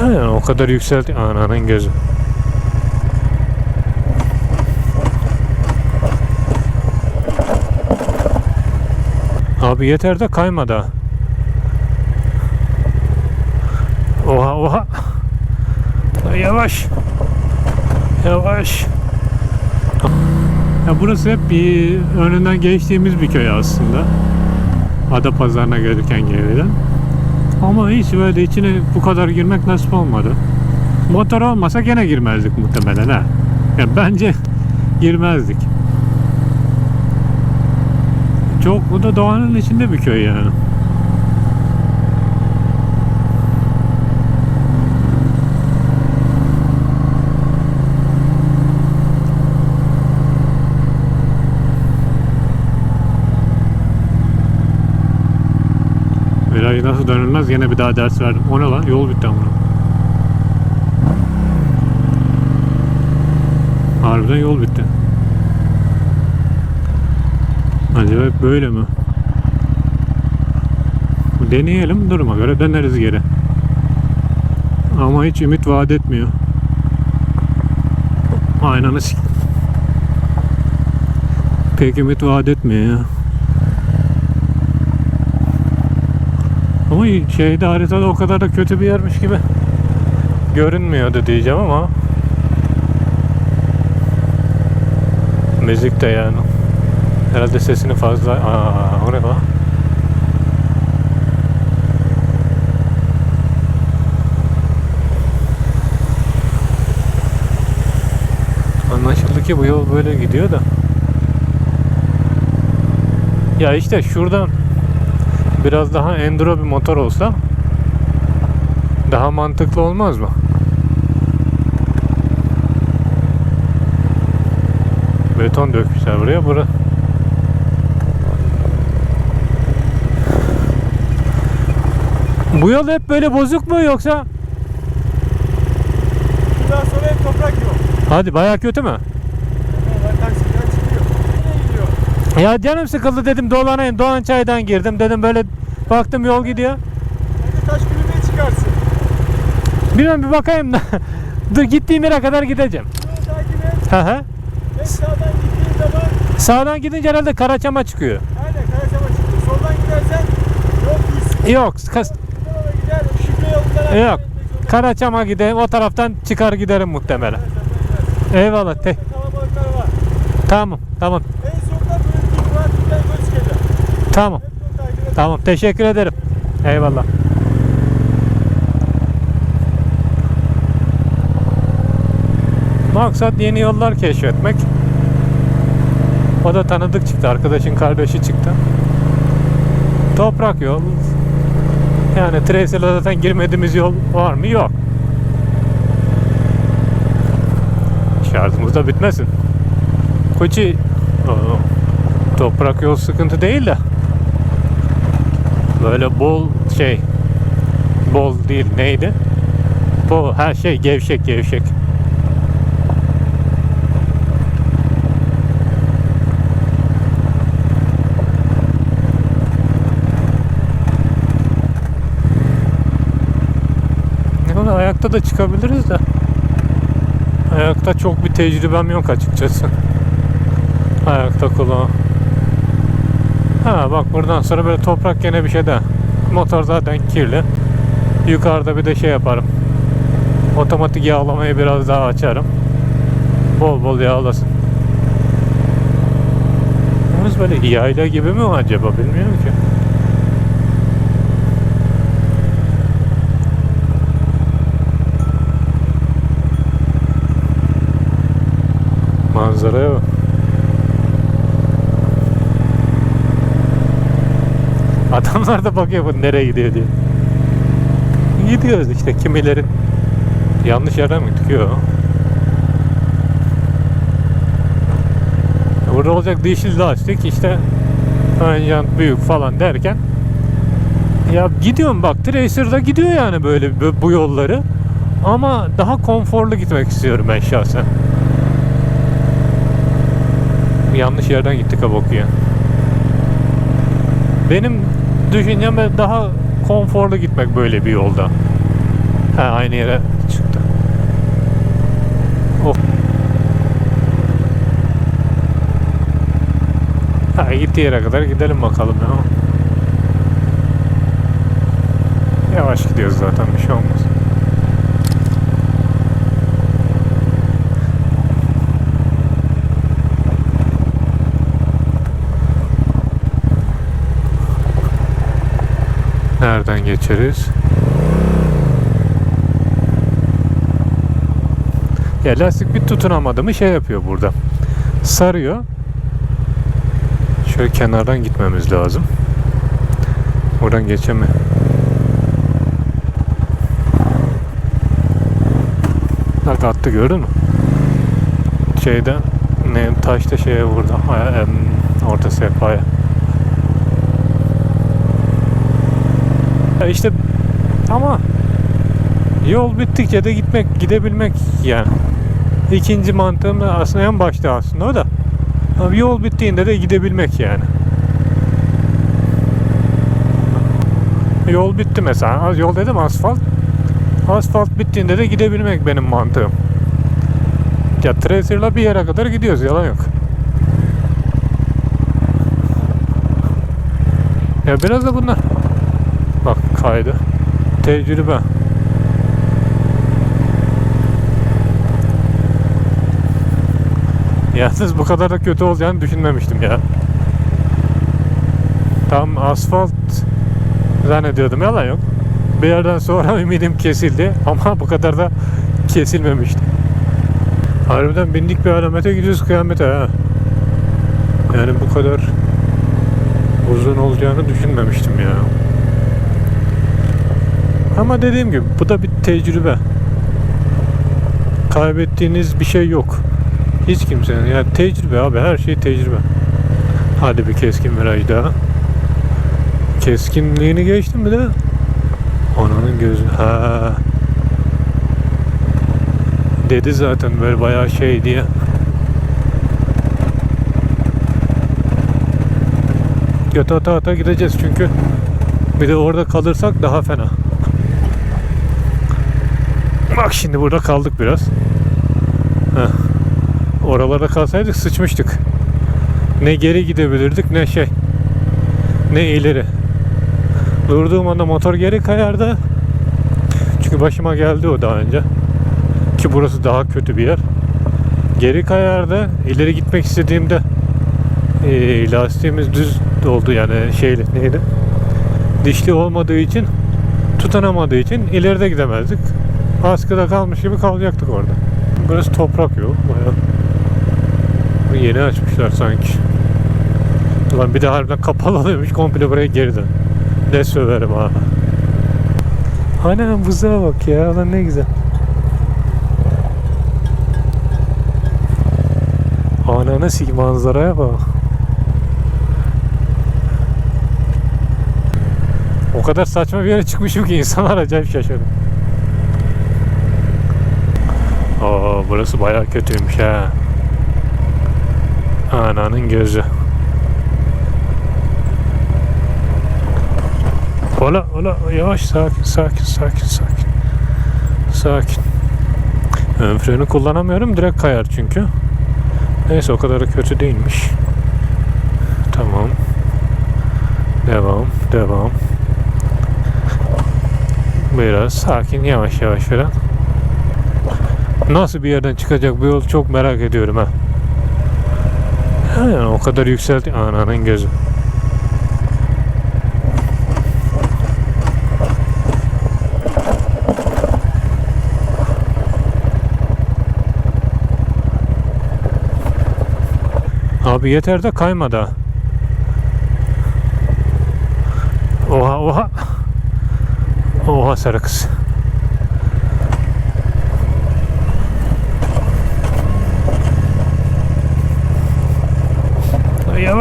Yani o kadar yükseldi. Ananın gözü. Abi yeter de kayma da. Oha oha. Yavaş. Yavaş. Ya burası hep bir önünden geçtiğimiz bir köy aslında. Ada pazarına gelirken geriden. Ama hiç böyle içine bu kadar girmek nasip olmadı. Motor olmasa gene girmezdik muhtemelen ha. Ya bence girmezdik. Çok bu da doğanın içinde bir köy yani. Viraj nasıl dönülmez yine bir daha ders verdim. O ne lan? Yol bitti ama. Harbiden yol bitti. Acaba böyle mi? Deneyelim duruma göre döneriz geri. Ama hiç ümit vaat etmiyor. Aynanı. Pek ümit vaat etmiyor ya. Ama şeyde haritada o kadar da kötü bir yermiş gibi görünmüyordu diyeceğim ama müzik de yani. Herhalde sesini fazla aa o ne lan? Anlaşıldı ki bu yol böyle gidiyor da. Ya işte şuradan biraz daha enduro bir motor olsa daha mantıklı olmaz mı? Beton dökmüşler buraya. Bura Bu yol hep böyle bozuk mu yoksa? Bundan sonra hep toprak yok. Hadi bayağı kötü mü? Hemen taksiden çıkıyor. Nereye gidiyor? Ya canım sıkıldı dedim dolanayım. Doğan çaydan girdim dedim böyle baktım yol gidiyor. Hadi taş kulübeye çıkarsın. Bilmem bir bakayım da. Dur gittiğim yere kadar gideceğim. Hı hı. Sağdan gittiğin zaman Sağdan gidince herhalde Karaçam'a çıkıyor. aynen Karaçam'a çıkıyor. Soldan gidersen yol düşsün. Yok, kas- gider. Yolundan Yok. Karaçam'a giderim. O taraftan çıkar giderim muhtemelen. Eyvallah. Te- tamam, tamam, En sonunda böyle bir duvar bir böyle çıkacak. Tamam. Tamam, teşekkür ederim. Eyvallah. Maksat yeni yollar keşfetmek. O da tanıdık çıktı. Arkadaşın kardeşi çıktı. Toprak yol. Yani Tracer'la zaten girmediğimiz yol var mı? Yok. Şarjımız da bitmesin. Koçi toprak yol sıkıntı değil de böyle bol şey bol değil neydi? Bu her şey gevşek gevşek. Ayakta da çıkabiliriz de. Ayakta çok bir tecrübem yok açıkçası. Ayakta kullan. Ha bak buradan sonra böyle toprak gene bir şey de. Motor zaten kirli. Yukarıda bir de şey yaparım. Otomatik yağlamayı biraz daha açarım. Bol bol yağlasın. Yalnız böyle yayla gibi mi acaba bilmiyorum ki. Manzaraya bak. Adamlar da bakıyor bu nereye gidiyor diye. Gidiyoruz işte kimileri yanlış yerden mi gidiyor? Burada olacak dişli lastik işte ön jant büyük falan derken ya gidiyorum bak Tracer'da gidiyor yani böyle bu- yolları ama daha konforlu gitmek istiyorum ben şahsen. Yanlış yerden gittik ha boku ya. Benim düşüncem daha konforlu gitmek böyle bir yolda. Ha aynı yere çıktı. Oh. Ha gittiği yere kadar gidelim bakalım ya. Yavaş gidiyoruz zaten bir şey olmaz. Nereden geçeriz? Ya lastik bir tutunamadı mı şey yapıyor burada. Sarıyor. Şöyle kenardan gitmemiz lazım. Buradan geçemi. Bak attı gördün mü? Şeyde ne taşta şeye vurdu. Orta sehpaya. Ya işte ama yol bittikçe de gitmek gidebilmek yani. İkinci mantığım da aslında en başta aslında o da. Ama yol bittiğinde de gidebilmek yani. Yol bitti mesela. Az yol dedim asfalt. Asfalt bittiğinde de gidebilmek benim mantığım. Ya Tracer'la bir yere kadar gidiyoruz yalan yok. Ya biraz da bunlar. Kaydı. Tecrübe. Yalnız bu kadar da kötü olacağını düşünmemiştim ya. Tam asfalt zannediyordum yalan yok. Bir yerden sonra ümidim kesildi ama bu kadar da kesilmemişti. Harbiden bindik bir alamete gidiyoruz kıyamete ha. Yani bu kadar uzun olacağını düşünmemiştim ya. Ama dediğim gibi bu da bir tecrübe. Kaybettiğiniz bir şey yok. Hiç kimsenin. Yani tecrübe abi her şey tecrübe. Hadi bir keskin viraj daha. Keskinliğini geçtim mi de? Ananın gözü. Ha. Dedi zaten böyle bayağı şey diye. Göt ata ata gideceğiz çünkü bir de orada kalırsak daha fena. Bak şimdi burada kaldık biraz. Heh. Oralarda kalsaydık sıçmıştık. Ne geri gidebilirdik ne şey. Ne ileri. Durduğum anda motor geri kayardı. Çünkü başıma geldi o daha önce. Ki burası daha kötü bir yer. Geri kayardı. İleri gitmek istediğimde e, lastiğimiz düz oldu yani şeyli neydi? Dişli olmadığı için tutunamadığı için ileride gidemezdik. Askıda kalmış gibi kalacaktık orada. Burası toprak yol. Bayağı yeni açmışlar sanki. Ulan bir de harbiden kapalı oluyormuş komple buraya geri dön. Ne söverim ha. Ana buzağa bak ya lan ne güzel. Ananı sik manzaraya bak. O kadar saçma bir yere çıkmışım ki insanlar acayip şaşırdı. Aa burası bayağı kötüymüş ha. Ananın gözü. Ola ola yavaş sakin sakin sakin sakin. Sakin. Ön freni kullanamıyorum direkt kayar çünkü. Neyse o kadar da kötü değilmiş. Tamam. Devam devam. Biraz sakin yavaş yavaş falan. Nasıl bir yerden çıkacak bu yol çok merak ediyorum ha. Yani o kadar yükseldi. Ananın gözü. Abi yeter de kayma da. Oha oha. Oha sarı kız.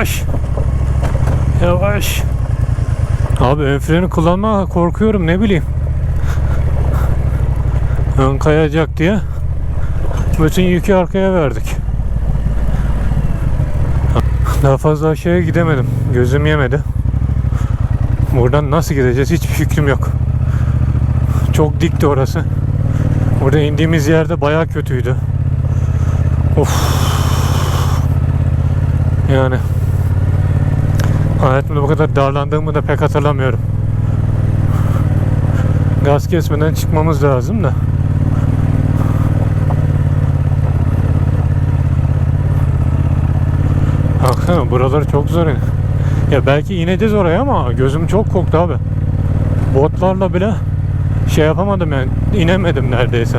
Yavaş. Yavaş. Abi ön freni kullanma korkuyorum ne bileyim. Ön kayacak diye. Bütün yükü arkaya verdik. Daha fazla aşağıya gidemedim. Gözüm yemedi. Buradan nasıl gideceğiz hiçbir fikrim yok. Çok dikti orası. Orada indiğimiz yerde bayağı kötüydü. Of. Yani hayatımda bu kadar darlandığımı da pek hatırlamıyorum. Gaz kesmeden çıkmamız lazım da. Baksana buraları çok zor. Ya belki ineceğiz oraya ama gözüm çok korktu abi. Botlarla bile şey yapamadım yani inemedim neredeyse.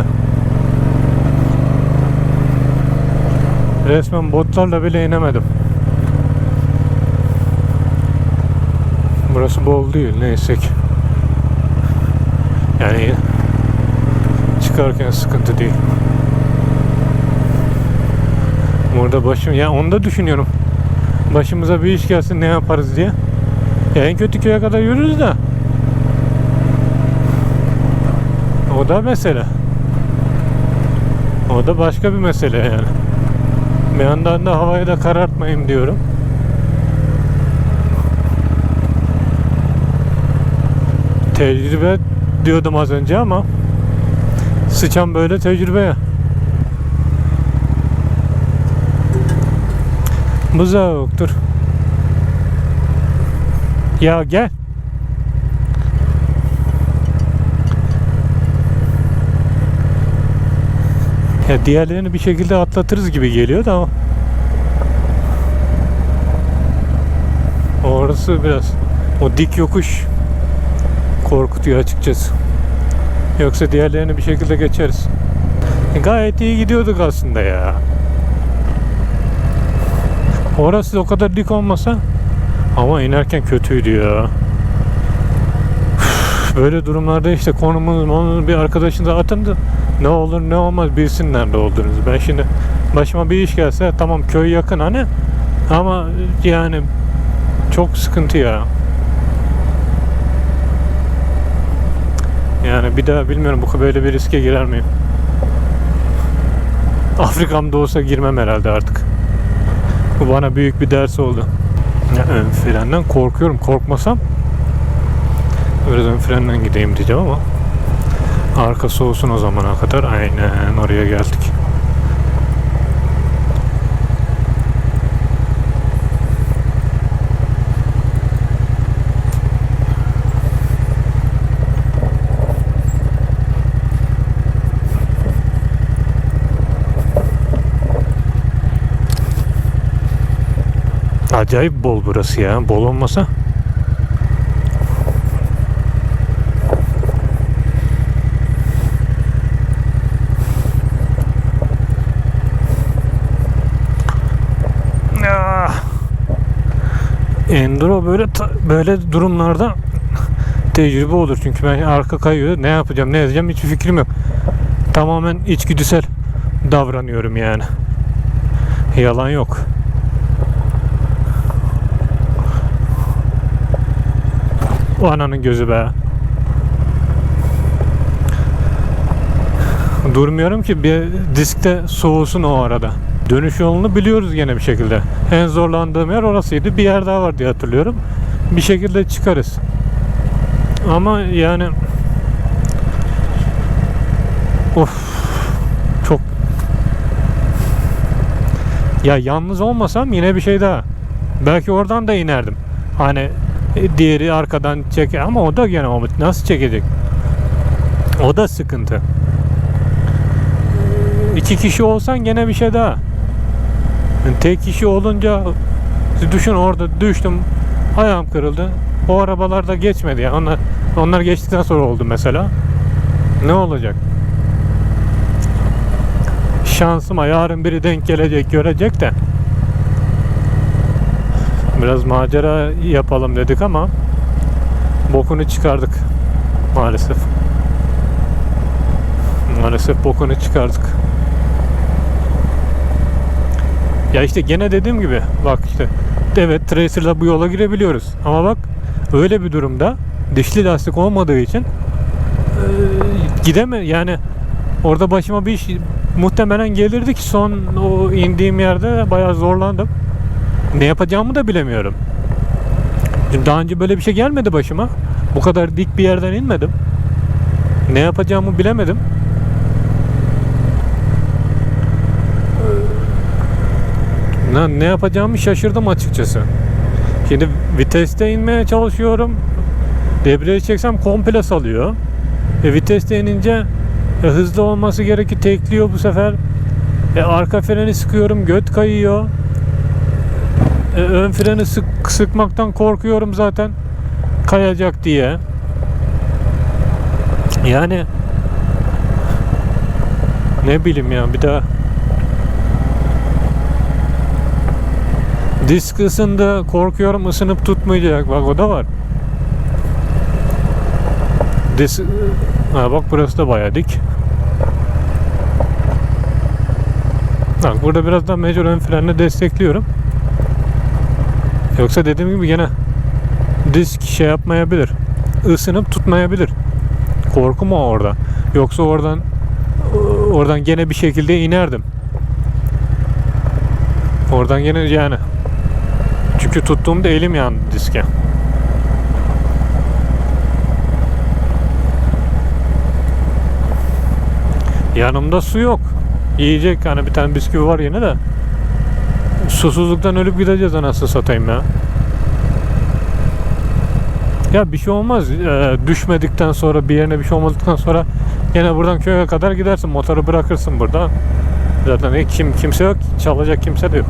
Resmen botlarla bile inemedim. Burası bol değil neyse ki. Yani çıkarken sıkıntı değil. Burada başım ya onu da düşünüyorum. Başımıza bir iş gelsin ne yaparız diye. Ya en kötü köye kadar yürürüz de. O da mesele. O da başka bir mesele yani. Bir yandan da havayı da karartmayayım diyorum. Tecrübe diyordum az önce ama sıçan böyle tecrübe ya. Buzağı yoktur. Ya gel. Ya diğerlerini bir şekilde atlatırız gibi geliyor da Orası biraz o dik yokuş korkutuyor açıkçası. Yoksa diğerlerini bir şekilde geçeriz. E, Gayet iyi gidiyorduk aslında ya. Orası o kadar dik olmasa ama inerken kötüydü ya. Böyle durumlarda işte konumunu onu bir arkadaşınıza atın da ne olur ne olmaz bilsin nerede olduğunuzu. Ben şimdi başıma bir iş gelse tamam köy yakın hani ama yani çok sıkıntı ya. Yani bir daha bilmiyorum bu böyle bir riske girer miyim? Afrika'mda olsa girmem herhalde artık. Bu bana büyük bir ders oldu. Ön frenden korkuyorum. Korkmasam biraz ön frenden gideyim diyeceğim ama arkası olsun o zamana kadar. Aynen oraya geldik. Acayip bol burası ya. Bol olmasa Ah. Enduro böyle böyle durumlarda tecrübe olur çünkü ben arka kayıyor ne yapacağım ne edeceğim hiçbir fikrim yok. Tamamen içgüdüsel davranıyorum yani. Yalan yok. O ananın gözü be. Durmuyorum ki bir diskte soğusun o arada. Dönüş yolunu biliyoruz gene bir şekilde. En zorlandığım yer orasıydı. Bir yer daha var diye hatırlıyorum. Bir şekilde çıkarız. Ama yani Of çok ya yalnız olmasam yine bir şey daha. Belki oradan da inerdim. Hani diğeri arkadan çek ama o da gene o nasıl çekecek? O da sıkıntı. İki kişi olsan gene bir şey daha. Yani tek kişi olunca düşün orada düştüm ayağım kırıldı. O arabalar da geçmedi ya. Onlar onlar geçtikten sonra oldu mesela. Ne olacak? Şansıma yarın biri denk gelecek görecek de biraz macera yapalım dedik ama bokunu çıkardık maalesef. Maalesef bokunu çıkardık. Ya işte gene dediğim gibi bak işte evet Tracer'la bu yola girebiliyoruz ama bak öyle bir durumda dişli lastik olmadığı için e, gideme yani orada başıma bir iş muhtemelen gelirdi ki son o indiğim yerde bayağı zorlandım. Ne yapacağımı da bilemiyorum. Çünkü Daha önce böyle bir şey gelmedi başıma. Bu kadar dik bir yerden inmedim. ne yapacağımı bilemedim. Ne, ne yapacağımı şaşırdım açıkçası. Şimdi viteste inmeye çalışıyorum. Debriyajı çeksem komple salıyor. E, viteste inince e, hızlı olması gerekir tekliyor bu sefer. E, arka freni sıkıyorum göt kayıyor. E, ön freni sık, sıkmaktan korkuyorum zaten kayacak diye. Yani ne bileyim ya bir daha disk ısındı korkuyorum ısınıp tutmayacak bak o da var. Disk ha bak burası da bayağı dik. Bak burada biraz daha mecbur ön frenle destekliyorum. Yoksa dediğim gibi gene disk şey yapmayabilir. Isınıp tutmayabilir. Korkum o orada. Yoksa oradan oradan gene bir şekilde inerdim. Oradan gene yani. Çünkü tuttuğumda elim yandı diske. Yanımda su yok. Yiyecek hani bir tane bisküvi var yine de. Susuzluktan ölüp gideceğiz anasını satayım ya. Ya bir şey olmaz. Ee, düşmedikten sonra bir yerine bir şey olmadıktan sonra yine buradan köye kadar gidersin. Motoru bırakırsın burada. Zaten kim kimse yok. Çalacak kimse de yok.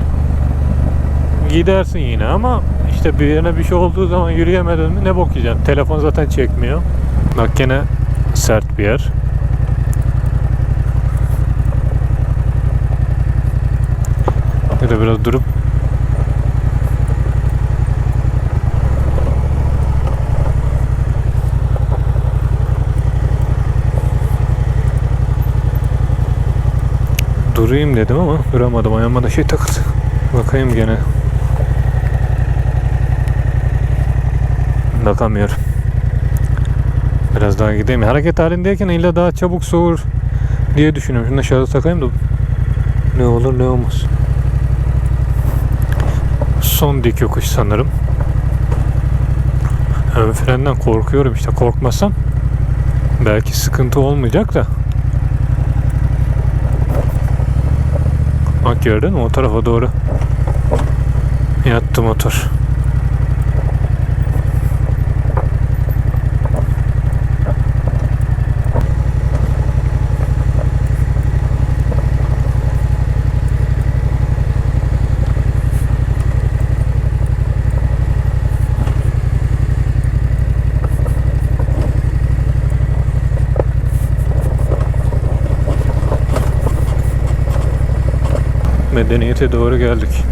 Gidersin yine ama işte bir yerine bir şey olduğu zaman yürüyemedin mi ne bok. Telefon zaten çekmiyor. Bak gene sert bir yer. De biraz durup durayım dedim ama duramadım. Ayağıma da şey takıldı. Bakayım gene. Bakamıyorum. Biraz daha gideyim. Hareket halindeyken illa daha çabuk soğur diye düşünüyorum. Şunu aşağıda takayım da ne olur ne olmaz. Son dik yokuş sanırım. Ön frenden korkuyorum işte korkmasam belki sıkıntı olmayacak da. Bak gördün mü o tarafa doğru yattı motor. Medeniyete doğru geldik.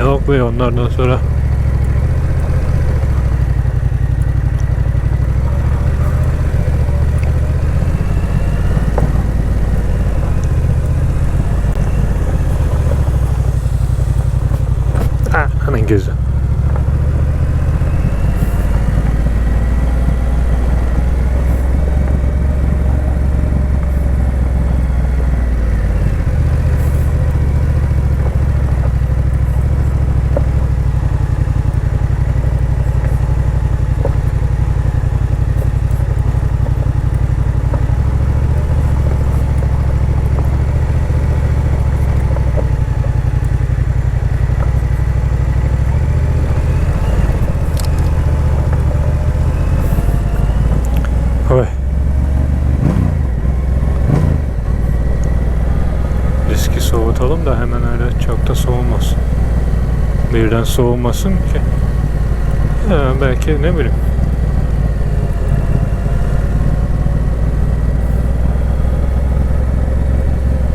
Yok be onlardan sonra Ha, hemen gözü. Oy. Riski soğutalım da hemen öyle çok da soğumasın. Ki. Ya belki ne bileyim